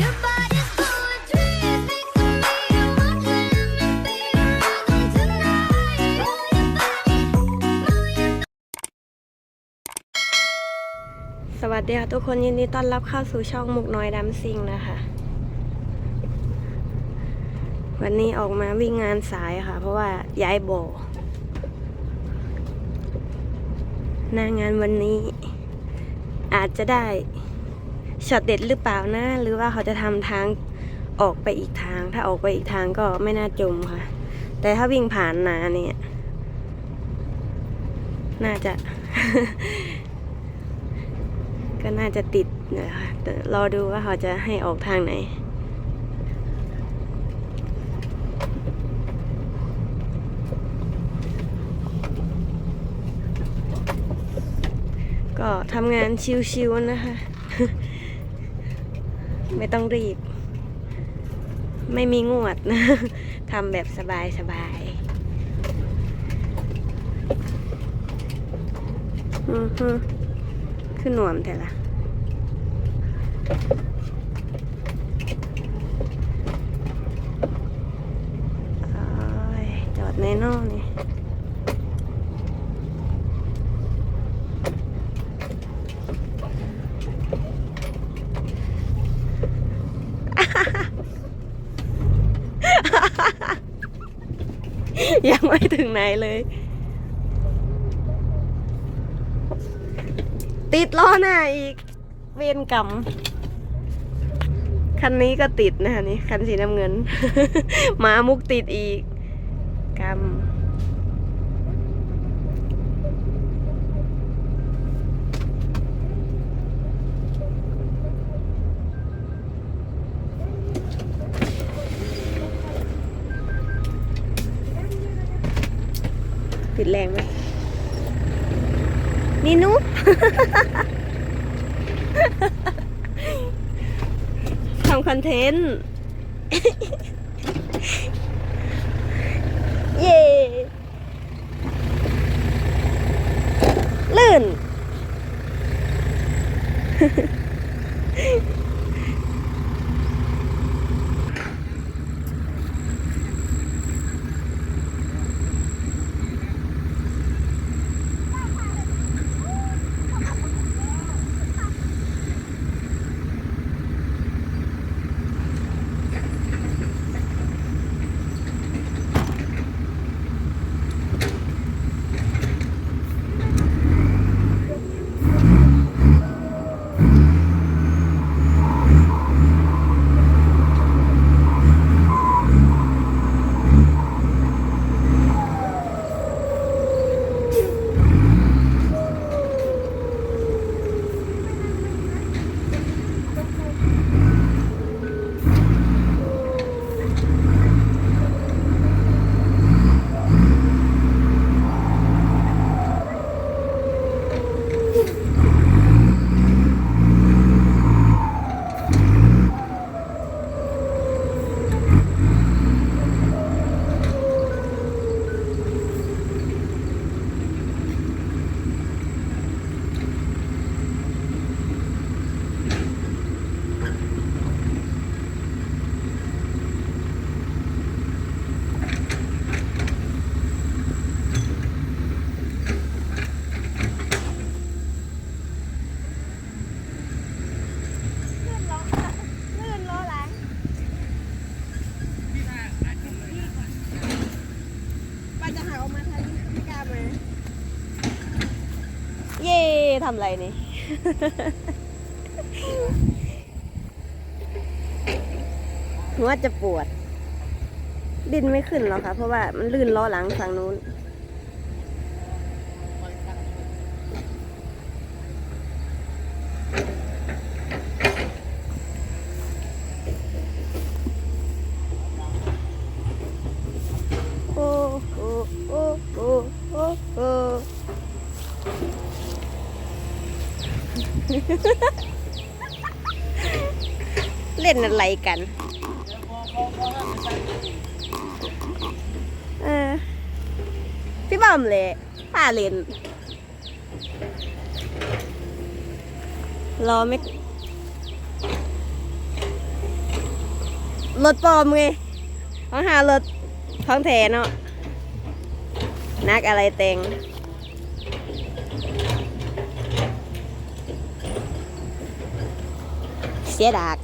สวัสดีค่ะทุกคนยินดีต้อนรับเข้าสู่ช่องมุกน้อยดำซิงนะคะ วันนี้ออกมาวิ่งงานสายค่ะ เพราะว่าย้ายโบหน้างานวันนี้ อาจจะได้ ช็อตเด็ดหรือเปล่านะหรือว่าเขาจะทำทางออกไปอีกทาง ถ้าออกไปอีกทางก็ไม่น่าจมค่ะ แต่ถ้าวิ่งผ่านนาเนี่ย น่าจะ ก็น่าจะติดนะคะแต่รอดูว่าเขาจะให้ออกทางไหนก็ทำงานชิวๆนะคะ ไม่ต้องรีบ ไม่มีงวดนะทำแบบสบายๆอือฮึขึ้นหนวมแต่ละจอดในนอกนี่ ยัง ไม่ถึงไหนเลย ติดล้อหน้าอีก เวรกรรม คันนี้ก็ติดนะคะนี่ คันสีน้ำเงิน มามุกติดอีก กรรม ติดแรงไหมนี่นุทำคอนเทนต์ เย่ลื่นลื่น ทำไรนี่ หัวจะปวด ดินไม่ขึ้นหรอกค่ะ เพราะว่ามันลื่นล้อหลังฝั่งนู้น โอ้โอ้โอ้โอ้โอ้โอ้ เล่นอะไรกัน เออ พี่บอมเลยป้าเล่น รอไม่รถปลอมไงของหารถของแท้เนาะนักอะไรเต็ง สียดาก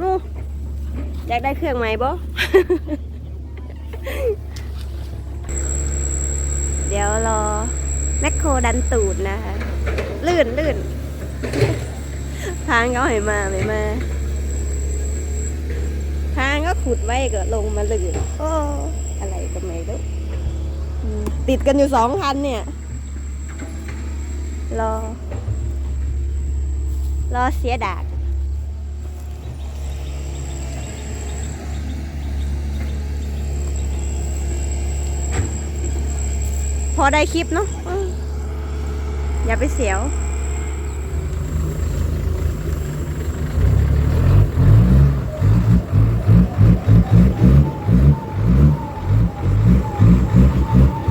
นู่อยากได้เครื่องไหมบ่ เดี๋ยวรอ แมคโครดันตูดนะคะ ลื่นลื่นทางเขาให้มาไม่มาทางก็ขุดไว้ก็ลงมาลื่น โอ้ อะไรก็ไม่รู้ ติดกันอยู่สองคันเนี่ย รอ รอเสียดากพอได้คลิปเนาะอออย่าไปเสียว เ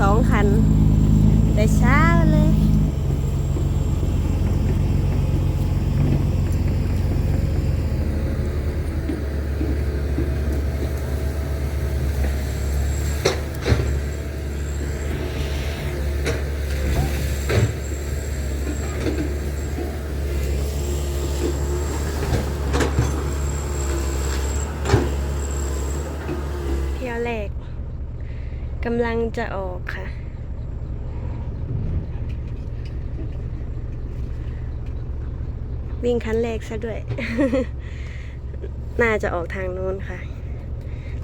สองคัน แต่เช้าเลย เที่ยวแรก กำลังจะออกค่ะ วิ่งคันแรกซะด้วย น่าจะออกทางโน้นค่ะ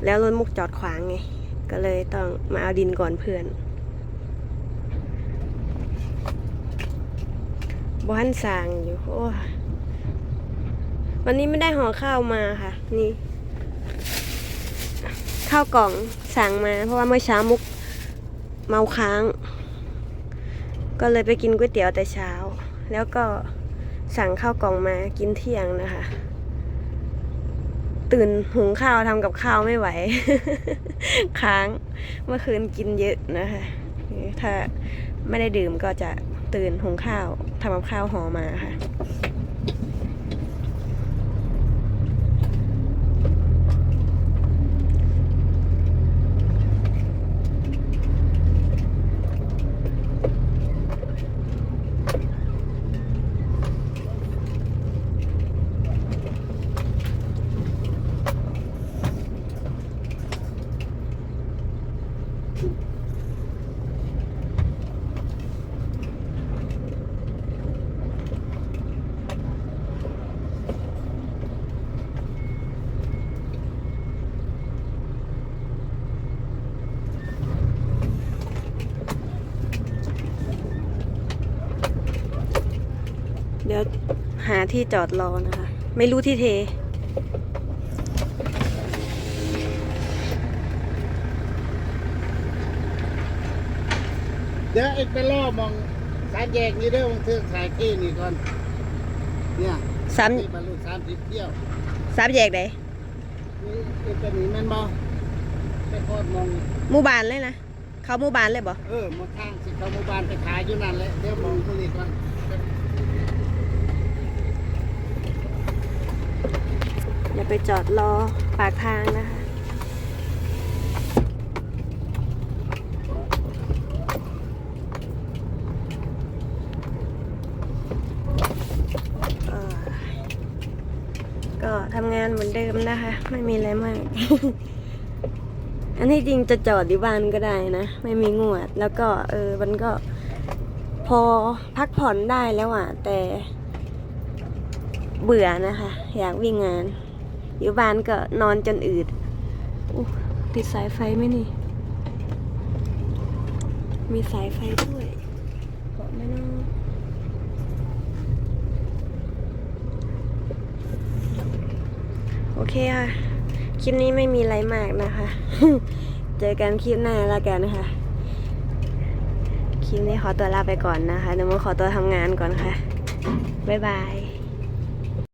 แล้วรถมุกจอดขวางไง ก็เลยต้องมาเอาดินก่อนเพื่อนบ้านสางอยู่ โอ้วันนี้ไม่ได้ห่อข้าวมาค่ะ นี่ ข้าวกล่องสั่งมา เพราะว่าเมื่อเช้ามุกเมาค้าง ก็เลยไปกินก๋วยเตี๋ยวแต่เช้า แล้วก็สั่งข้าวกล่องมากินเที่ยงนะคะ ตื่นหุงข้าวทำกับข้าวไม่ไหว ค้างเมื่อคืนกินเยอะนะคะ ถ้าไม่ได้ดื่มก็จะตื่นหุงข้าวทำกับข้าวห่อมาค่ะ เดี๋ยวหา ที่จอดรอนะคะ ไม่รู้ที่เท เดี๋ยวเอ็กไปล่อมองสามแยกนี้เด้อมองเทือกสายที่นี่ก่อน เนี่ยสามที่บรรลุสามสิบเที่ยวสามแยกไหนนี่เอ็กไปนี่แมันบอไปโคตรมองหมู่บ้านเลยนะ เขาหมู่บ้านเลยบ่เออหมดทางสิเข้าหมู่บ้านไปขายอยู่นั่นแหละเดี๋ยวมองตัวนี้ก่อน อย่า ไปจอดรอปากทางนะคะ ก็ทำงานเหมือนเดิมนะคะ ไม่มีอะไรมาก อันที่จริงจะจอดอยู่บ้านก็ได้นะ ไม่มีงวด แล้วก็เออมันก็พอพักผ่อนได้แล้วอะ แต่เบื่อนะคะ อยากวิ่งงาน อยู่บ้านก็นอนจนอืดอติดสายไฟไหมนี่ มีสายไฟด้วยเกาะไม่นอโอเคค่ะ คลิปนี้ไม่มีอะไรมากนะคะ เจอกันคลิปหน้าแล้วกันนะคะคลิปนี้ขอตัวลาไปก่อนนะคะเดี๋ยวมาขอตัวทำงานก่อนค่ะ บ๊ายบาย